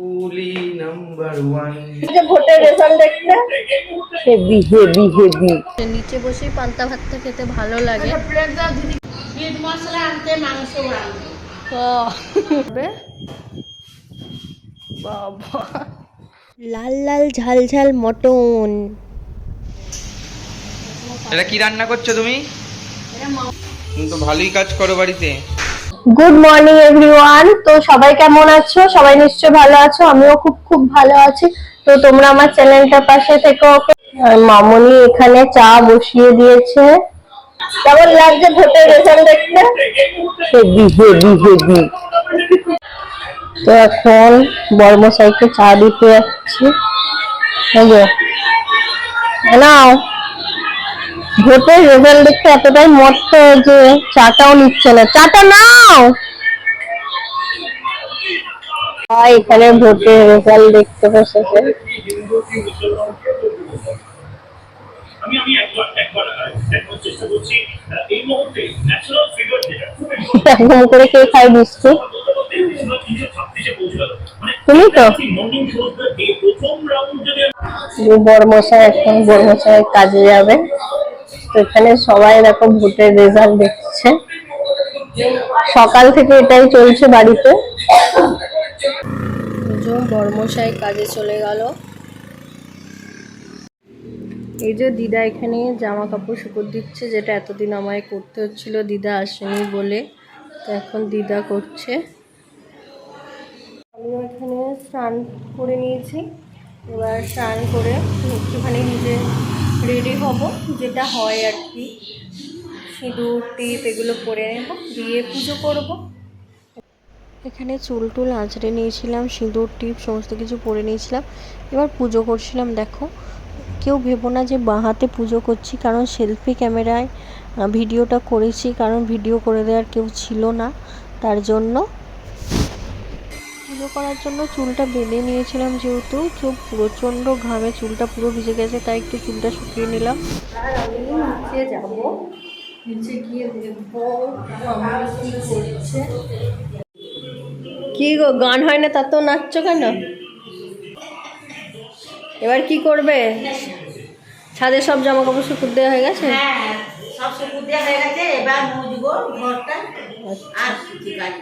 কুলি number one. যে ভোটের রেজাল্ট দেখতে? হেভি হেভি হেভি নিচে বসেই পান্তা ভাতটা খেতে ভালো লাগে। মিট মশলা আনতে মাংস আনতে বাবা লাল লাল ঝাল ঝাল মটন। এটা কি রান্না করছ তুমি? তুমি তো ভালোই কাজ করো বাড়িতে। গুড মর্নিং এভরিওয়ান তো সবাই কেমন আছো? সবাই নিশ্চয়ই ভালো আছো। আমিও খুব খুব ভালো আছি। তো তোমরা আমার চ্যানেলটার পাশে থেকে। মামনি এখানে চা বসিয়ে দিয়েছে। কেমন লাগছে ভোটের রেজাল্ট দেখতে? হেভি হেভি হেভি তো এখন বর্মশাইকে চা দিতে যাচ্ছি। নাও। ভোটের রেজাল্ট দেখতে এতটাই মস্ত যে চাটাও নিচ্ছে না। চাটা নাও! এখানে ভোটের রেজাল্ট দেখতে বসেছে। আমি আমি একবার একবার দেখার চেষ্টা করছি। এই মুহূর্তে ন্যাচারাল ফিগার যেটা এরকম করে কে খায় বিস্কুট তুমি তো? বর্মশাই এখন বর্মশাই কাজে যাবে। এখানে সবাই দেখো ভোটের রেজাল্ট দেখছে। সকাল থেকে এটাই চলছে বাড়িতে। বর্মশাই কাজে চলে গেল। এই যে দিদা এখানে জামা কাপড় শুকর দিচ্ছে, যেটা এতদিন আমায় করতে হচ্ছিল, দিদা আসেনি বলে। তো এখন দিদা করছে। আমিও এখানে স্নান করে নিয়েছি। এবার স্নান করে একটুখানি নিজে রেডি হব, যেটা হয় আর কি। সিঁদুর, টিপ এগুলো পরে নেব, দিয়ে পুজো করব। এখানে চুল টুল আঁচড়ে নিয়েছিলাম, সিঁদুর, টিপ, সমস্ত কিছু পরে নিয়েছিলাম। এবার পুজো করছিলাম, দেখো। কেউ ভেবো না যে বাঁ হাতে পুজো করছি, কারণ সেলফি ক্যামেরায় ভিডিওটা করেছি, কারণ ভিডিও করে দেওয়ার কেউ ছিল না, তার জন্য পুজো করার জন্য চুলটা বেঁধে নিয়েছিলাম যেহেতু চুল প্রচণ্ড ঘামে চুলটা পুরো ভিজে গেছে তাই একটু চুলটা শুকিয়ে নিলাম। আর আমি নিচে যাব। নিচে গিয়ে দেখব আমার কি করছে। কি গো গান হয় না তা তো নাচছো কেন? এবার কি করবে? ছাদে সব জামা কাপড় শুকুর দেওয়া হয়ে গেছে? হ্যাঁ সব সুপুর দেওয়া হয়ে গেছে এবার মুজবো ঘরটা। আর কিছু কাজ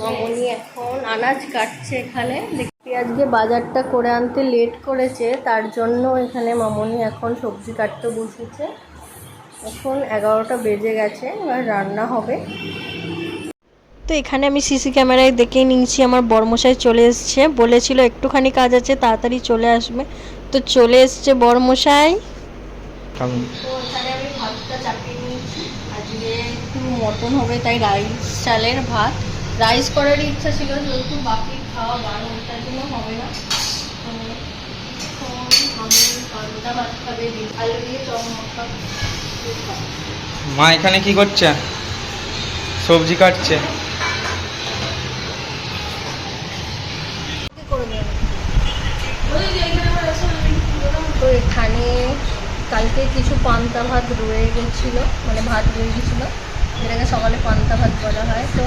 মামনি এখন আনাজ কাটছে এখানে। আজকে বাজারটা করে আনতে লেট করেছে তার জন্য এখানে মামনি এখন সবজি কাটতে বসেছে। এখন এগারোটা বেজে গেছে এবার রান্না হবে। তো এখানে আমি সিসি ক্যামেরায় দেখে নিয়েছি আমার বর্মশাই চলে এসছে। বলেছিল একটুখানি কাজ আছে তাড়াতাড়ি চলে আসবে। তো চলে এসছে বর্মশাই। মটন হবে তাই রাইস চালের ভাত। রাইস করার ইচ্ছা ছিল যেহেতু বাকি খাওয়া বারো তার জন্য হবে না। তো আমি পান্তা ভাত খাবে ডিম দিয়ে চপ মাখা মা এখানে কি করছে? সবজি কাটছে? তো এখানে কালকে কিছু পান্তা ভাত রয়ে গেছিল মানে ভাত রয়ে গেছিল যেটাকে সকালে পান্তা ভাত বলা হয়। তো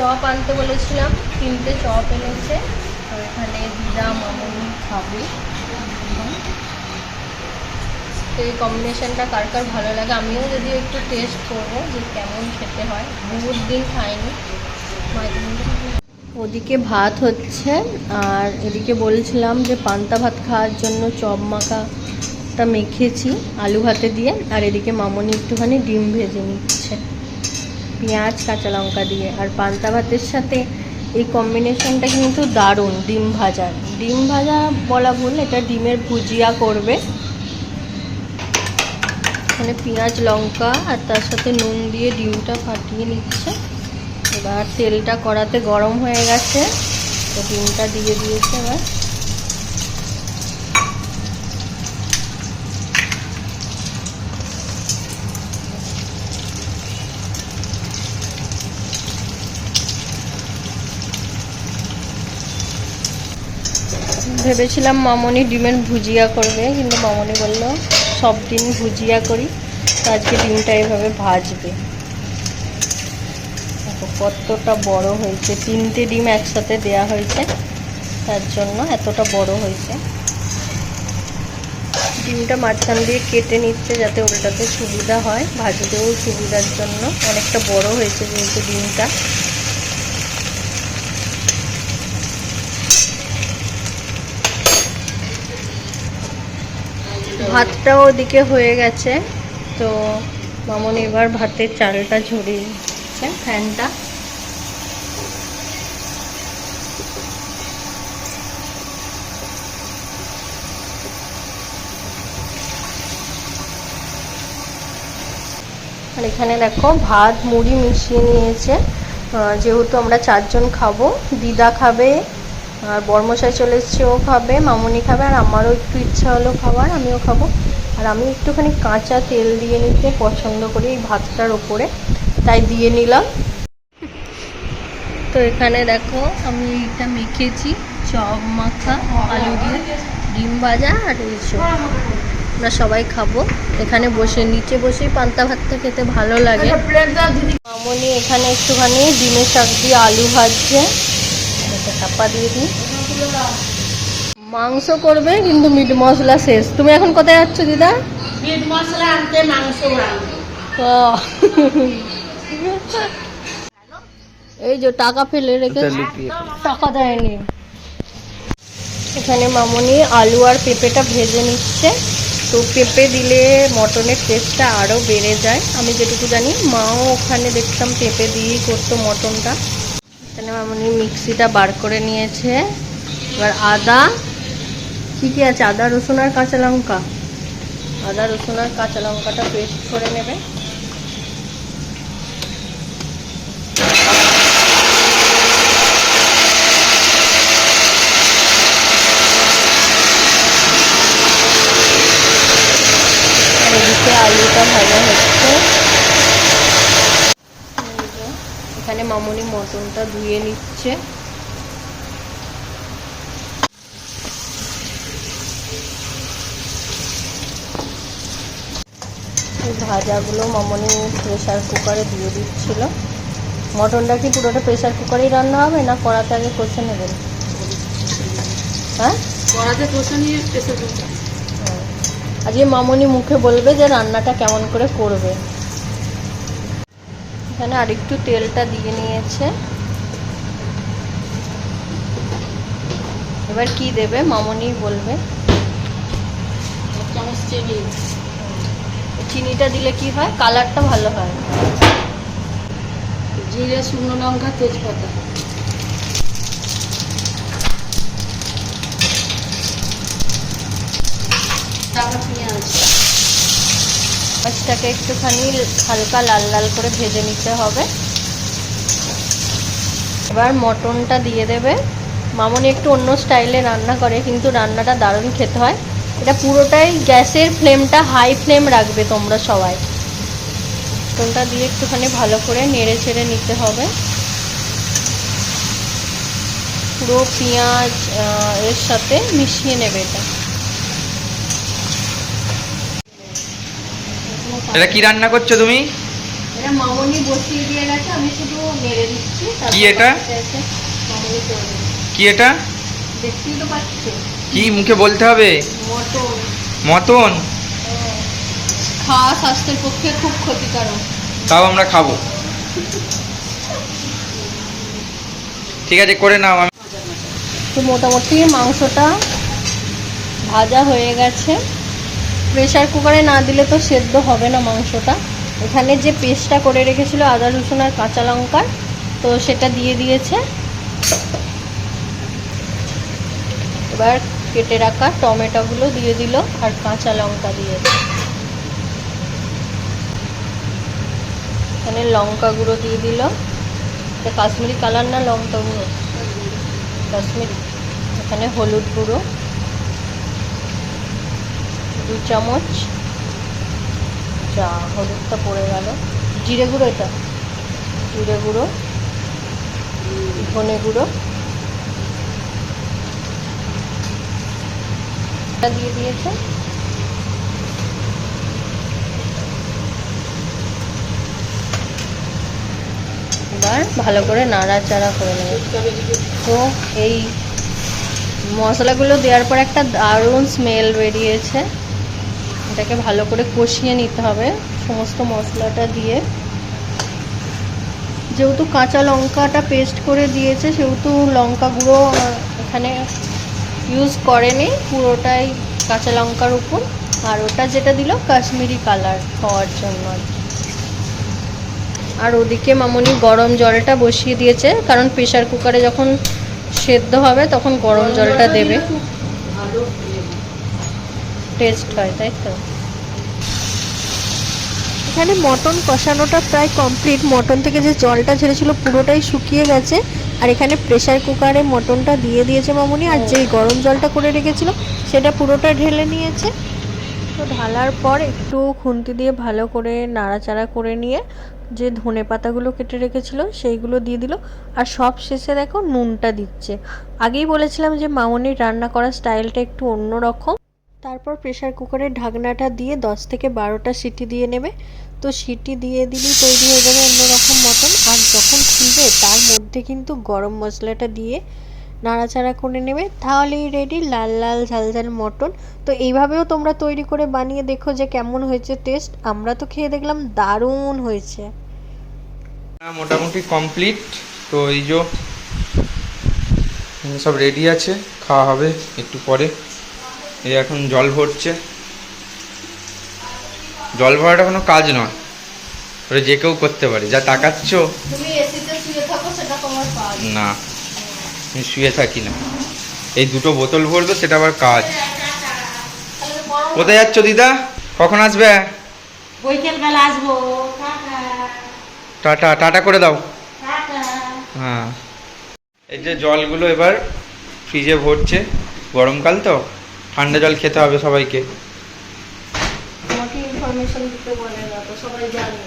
চপ আনতে বলেছিলাম, তিনটে চপ এনেছে। তো এখানে দিদা, মামনি খাবে। তো এই কম্বিনেশনটা কার কার ভালো লাগে? আমিও যদি একটু টেস্ট করব যে কেমন খেতে হয়। বহুত দিন খাইনি। ওদিকে ভাত হচ্ছে, আর এদিকে বলেছিলাম যে পান্তা ভাত খাওয়ার জন্য চপ মাখাটা মেখেছি, আলু ভাতে দিয়ে। আর এদিকে মামনি একটুখানি ডিম ভেজে নিচ্ছে। পেঁয়াজ, কাঁচা লঙ্কা দিয়ে। আর পান্তা ভাতের সাথে এই কম্বিনেশনটা কিন্তু দারুণ, ডিম ভাজা। ডিম ভাজা বলা ভুল, এটা ডিমের ভুজিয়া করবে। এখানে পেঁয়াজ, লঙ্কা, আর তার সাথে নুন দিয়ে ডিমটা ফাটিয়ে নিচ্ছে। এবার তেলটা কড়াতে গরম হয়ে গেছে। তো ডিমটা দিয়ে দিয়েছে এবার। ভেবেছিলাম মামনি ডিমের ভুজিয়া করবে, কিন্তু মামনি বলল, সব দিন ভুজিয়া করি আজকে ডিমটা এভাবে ভাজবে। কতটা বড় হয়েছে, তিনটে ডিম একসাথে দেয়া হয়েছে, তার জন্য এতটা বড় হয়েছে। ডিমটা মাঝখান দিয়ে কেটে নিচ্ছে যাতে ওটাতে সুবিধা হয়, ভাজতেও সুবিধার জন্য। অনেকটা বড় হয়েছে যেহেতু ডিমটা। ভাতটাও ওদিকে হয়ে গেছে। তো মামন এবার ভাতের চালটা ঝরিয়ে দিচ্ছে ফ্যানটা। আর এখানে দেখো ভাত, মুড়ি মিশিয়ে নিয়েছে। যেহেতু আমরা চারজন খাব, দিদা খাবে আর বর্মশাই চলে এসছে ও খাবে মামুনি খাবে আর আমারও একটু ইচ্ছা হলো খাবার আমিও খাব। আর আমি একটুখানি কাঁচা তেল দিয়ে নিতে পছন্দ করি এই ভাতটার ওপরে তাই দিয়ে নিলাম। তো এখানে দেখো আমি এটা মেখেছি চপ মাখা আলু দিয়ে ডিম ভাজা আর এই সব। আমরা সবাই খাব। এখানে বসে নিচে বসেই পান্তা ভাতটা খেতে ভালো লাগে। মামনি এখানে একটুখানি ডিমের শাক দিয়ে আলু ভাজছে। চাপা দিয়ে দিই। মাংস করবে কিন্তু মিট মশলা শেষ। তুমি এখন কোথায় যাচ্ছ দিদা? মিট মশলা আনতে মাংস এই যে টাকা ফেলে রেখে টাকা দেয়নি। এখানে মামনি আলু আর পেঁপেটা ভেজে নিচ্ছে। তো পেঁপে দিলে মটনের টেস্টটা আরও বেড়ে যায়। আমি যেটুকু জানি মাও ওখানে দেখতাম পেঁপে দিয়েই করতো মটনটা। এখানে মামনি মিক্সিটা বার করে নিয়েছে। এবার আদা, কী আছে? আদা, রসুন আর কাঁচা লঙ্কা। আদা, রসুন আর কাঁচা লঙ্কাটা পেস্ট করে নেবে। আলুটা ভাজা হচ্ছে। এখানে মামুনি মটনটা ধুয়ে নিচ্ছে। ভাজাগুলো মামনি প্রেসার কুকারে দিয়ে দিচ্ছিল। মটনটা কি পুরোটা প্রেসার কুকারেই রান্না হবে না কড়াতে আগে কষে নেবেন হ্যাঁ? কড়াতে কষে নিয়ে প্রেসার কুকার আজকে মামনি মুখে বলবে যে রান্নাটা কেমন করে করবে। এখানে আরেকটু তেলটা দিয়ে নিয়েছে। এবার কি দেবে? মামনি বলবে। চিনি? চিনিটা দিলে কি হয়? কালারটা ভালো হয়। জিরে শুকনো লঙ্কা তেজপাতা তারপর পেঁয়াজ মাছটাকে একটুখানি হালকা লাল লাল করে ভেজে নিতে হবে। এবার মটনটা দিয়ে দেবে। মামনি একটু অন্য স্টাইলে রান্না করে, কিন্তু রান্নাটা দারুণ খেতে হয়। এটা পুরোটাই গ্যাসের ফ্লেমটা, হাই ফ্লেম রাখবে তোমরা সবাই। মটনটা দিয়ে একটুখানি ভালো করে নেড়ে ছেড়ে নিতে হবে। পুরো পেঁয়াজ এর সাথে মিশিয়ে নেবে এটা। এটা কি রান্না করছ তুমি? এটা মামনি বসিয়ে দিয়ে গেছে আমি শুধু নেড়ে দিচ্ছি কি এটা? কি এটা? দেখতেই তো পাচ্ছ। কি মুখে বলতে হবে? মটন। মতন খাওয়া স্বাস্থ্যের পক্ষে খুব ক্ষতিকারক। তাও আমরা খাব। ঠিক আছে করে নাও আমি তো মোটামুটি মাংসটা ভাজা হয়ে গেছে। প্রেসার কুকারে না দিলে তো সেদ্ধ হবে না মাংসটা। এখানে যে পেস্টটা করে রেখেছিল আদা, রসুন আর কাঁচা লঙ্কার, তো সেটা দিয়ে দিয়েছে। এবার কেটে রাখা টমেটোগুলো দিয়ে দিল আর কাঁচা লঙ্কা দিয়ে এখানে লঙ্কা গুঁড়ো দিয়ে দিল। কাশ্মীরি কালার না লঙ্কা গুঁড়ো কাশ্মীরি। এখানে হলুদ গুঁড়ো। দু চামচ। যা হলুদটা পড়ে গেল। জিরে গুঁড়ো এটা? জিরে গুঁড়ো। ধনে গুঁড়ো। দিয়ে দিয়েছে। এবার ভালো করে নাড়াচাড়া করে নেবে। তো এই মশলাগুলো দেওয়ার পর একটা দারুণ স্মেল বেরিয়েছে। এটাকে ভালো করে কষিয়ে নিতে হবে সমস্ত মশলাটা দিয়ে। যেহেতু কাঁচা লঙ্কাটা পেস্ট করে দিয়েছে, সেহেতু লঙ্কা গুঁড়ো এখানে ইউজ করেনি, পুরোটাই কাঁচা লঙ্কার উপর। আর ওটা যেটা দিল, কাশ্মীরি কালার হওয়ার জন্য আর ওদিকে মামুনি গরম জলটা বসিয়ে দিয়েছে, কারণ প্রেশার কুকারে যখন সেদ্ধ হবে, তখন গরম জলটা দেবে। টেস্ট হয় তাই তো? এখানে মটন কষানোটা প্রায় কমপ্লিট। মটন থেকে যে জলটা ছেড়েছিল পুরোটাই শুকিয়ে গেছে। আর এখানে প্রেসার কুকারে মটনটা দিয়ে দিয়েছে মামুনি। আর যেই গরম জলটা করে রেখেছিল সেটা পুরোটা ঢেলে নিয়েছে। তো ঢালার পর একটু খুন্তি দিয়ে ভালো করে নাড়াচাড়া করে নিয়ে যে ধনে পাতাগুলো কেটে রেখেছিল সেইগুলো দিয়ে দিল। আর সব শেষে দেখো নুনটা দিচ্ছে। আগেই বলেছিলাম যে মামনির রান্না করার স্টাইলটা একটু অন্য রকম তারপর প্রেসার কুকারের ঢাকনাটা দিয়ে দশ থেকে বারোটা সিটি দিয়ে নেবে। তো সিটি দিয়ে দিলেই তৈরি হয়ে যাবে অন্যরকম মটন আর যখন খুলবে তার মধ্যে কিন্তু গরম মশলাটা দিয়ে নাড়াচাড়া করে নেবে। তাহলেই রেডি লাল লাল ঝাল ঝাল মটন। তো এইভাবেও তোমরা তৈরি করে বানিয়ে দেখো যে কেমন হয়েছে টেস্ট আমরা তো খেয়ে দেখলাম দারুণ হয়েছে। হ্যাঁ, মোটামুটি কমপ্লিট তো এই যে সব রেডি আছে। খাওয়া হবে একটু পরে। এই এখন জল ভরছে। জল ভরাটা কোনো কাজ নয়। ওটা যে কেউ করতে পারে। যা তাকাচ্ছ। তুমি এসিতে শুয়ে থাকো সেটা তোমার কাজ। না আমি শুয়ে থাকি না। এই দুটো বোতল ভরবে সেটা আবার কাজ। কোথায় যাচ্ছ দিদা? কখন আসবে? বৈকাল আসব। টাটা। টাটা টাটা করে দাও। হ্যাঁ। এই যে জলগুলো এবার ফ্রিজে ভরছে। গরমকাল তো? ঠান্ডা জল খেতে হবে সবাইকে। তোমাকে ইনফরমেশন দিতে বলে না তো সবাই জানে।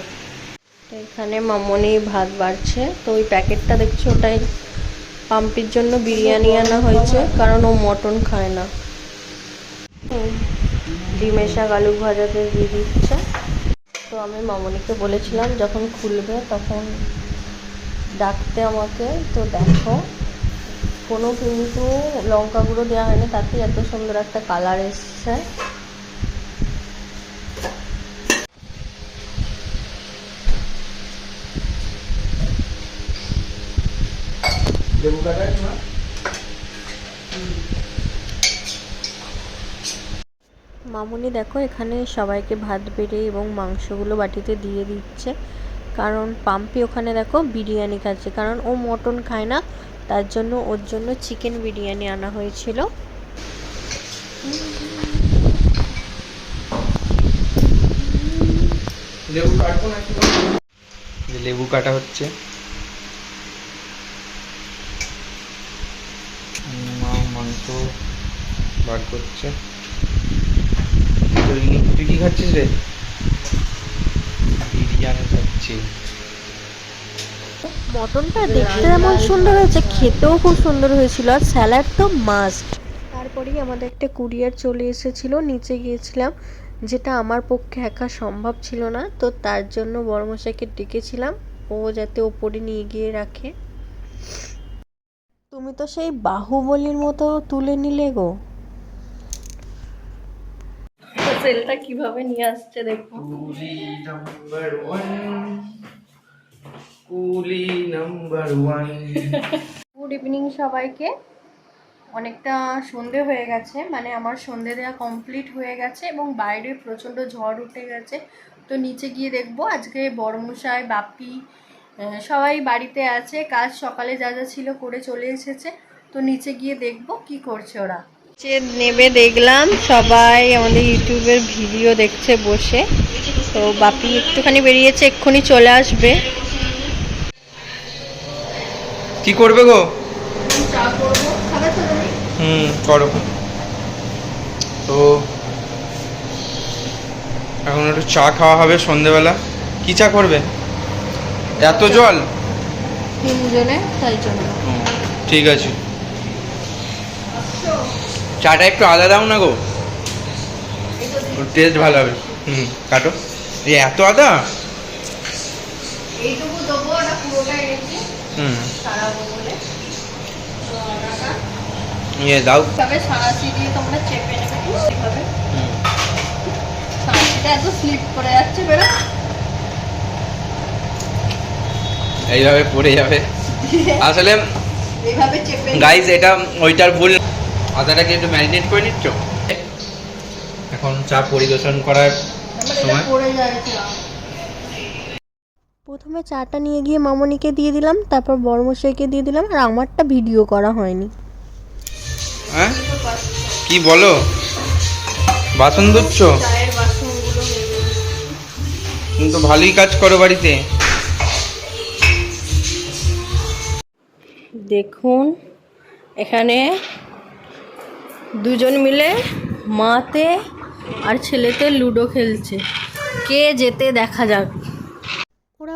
তো এখানে মামনি ভাত বাড়ছে তো ওই প্যাকেটটা দেখছ ওটাই পাম্পির জন্য বিরিয়ানি আনা হয়েছে কারণ ও মটন খায় না। হুম, ডিমের শাক আলু ভাজাতে দিয়ে দিচ্ছে। তো আমি মামনিকে বলেছিলাম যখন খুলবে তখন ডাকতে আমাকে তো দেখো। কোনো কিন্তু লঙ্কা গুঁড়ো দেওয়া হয়নি তাতে এত সুন্দর একটা কালার এসছে। মামুনি দেখো এখানে সবাইকে ভাত বেড়ে এবং মাংসগুলো বাটিতে দিয়ে দিচ্ছে। কারণ পাম্পি ওখানে দেখো বিরিয়ানি খাচ্ছে কারণ ও মটন খায় না তার জন্য ওর জন্য চিকেন বিরিয়ানি আনা হয়েছিল। লেবু যে লেবু কাটা হচ্ছে। মা মাংস বার করছে। তুই কি খাচ্ছিস রে? বিরিয়ানি খাচ্ছি। মটনটা দেখতে যেমন সুন্দর হয়েছে খেতেও খুব সুন্দর হয়েছিল আর স্যালাড তো মাস্ট তারপরেই আমাদের একটা কুরিয়ার চলে এসেছিল নিচে গিয়েছিলাম যেটা আমার পক্ষে একা সম্ভব ছিল না তো তার জন্য বড়মশাইকে ডেকেছিলাম ও যাতে ওপরে নিয়ে গিয়ে রাখে। তুমি তো সেই বাহুবলীর মতো তুলে নিলে গো। সেলটা কীভাবে নিয়ে আসছে দেখো। Coolie number one. Good evening সবাইকে। অনেকটা সন্ধে হয়ে গেছে মানে আমার সন্ধে দেওয়া কমপ্লিট হয়ে গেছে এবং বাইরে প্রচণ্ড ঝড় উঠে গেছে। তো নিচে গিয়ে দেখব, আজকে বড়মশাই, বাপি সবাই বাড়িতে আছে, কাজ সকালে যা যা ছিল করে চলে এসেছে। তো নিচে গিয়ে দেখব কি করছে ওরা। নেবে দেখলাম, সবাই আমাদের ইউটিউবের ভিডিও দেখছে বসে। তো বাপি একটুখানি বেরিয়েছে, এক্ষুনি চলে আসবে। কি করবে গো? হুম করো। তো এখন একটু চা খাওয়া হবে সন্ধেবেলা। কি চা করবে? এত জল? ঠিক আছে। চাটা একটু আলাদা দাও না গো? টেস্ট ভালো হবে। হুম কাটো। এই এত আদা? এইটুকু দেবো ওটা পুরো লুডোটা এনেছি। সারাবো বলে। তো আনাটা ইয়ে দাও তবে দিয়ে তোমরা চেপে নেবে হুম। এত স্লিপ করে যাচ্ছে বেরো। এইভাবে পড়ে যাবে। আসলে এইভাবে চেপে গাইজ এটা ওইটার ভুল। আদাটাকে একটু ম্যারিনেট করে নিচ্ছ? এখন চা পরিবেশন করার সময়। পড়ে যায়। প্রথমে চাটা নিয়ে গিয়ে মামনিকে দিয়ে দিলাম তারপর বর্মশাইকে দিয়ে দিলাম আর আমারটা ভিডিও করা হয়নি। হ্যাঁ? কি বলো? বাসন ধুচ্ছ? চায়ের বাসনগুলো মেজে তুমি তো ভালোই কাজ করো বাড়িতে। দেখুন এখানে দুজন মিলে মাতে আর ছেলেতে লুডো খেলছে। কে যেতে দেখা যাক।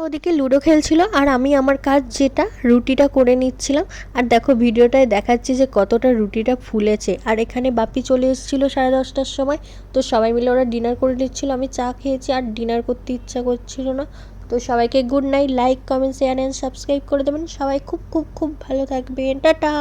ওদিকে লুডো খেলছিল আর আমি আমার কাজ যেটা রুটিটা করে নিচ্ছিলাম। আর দেখো ভিডিওটায় দেখাচ্ছি যে কতটা রুটিটা ফুলেছে। আর এখানে বাপি চলে এসেছিল সাড়ে দশটার সময়। তো সবাই মিলে ওরা ডিনার করে নিচ্ছিল। আমি চা খেয়েছি আর ডিনার করতে ইচ্ছা করছিল না। তো সবাইকে good night like comment share and subscribe করে দেবেন। সবাই খুব খুব খুব ভালো থাকবেন। টাটা!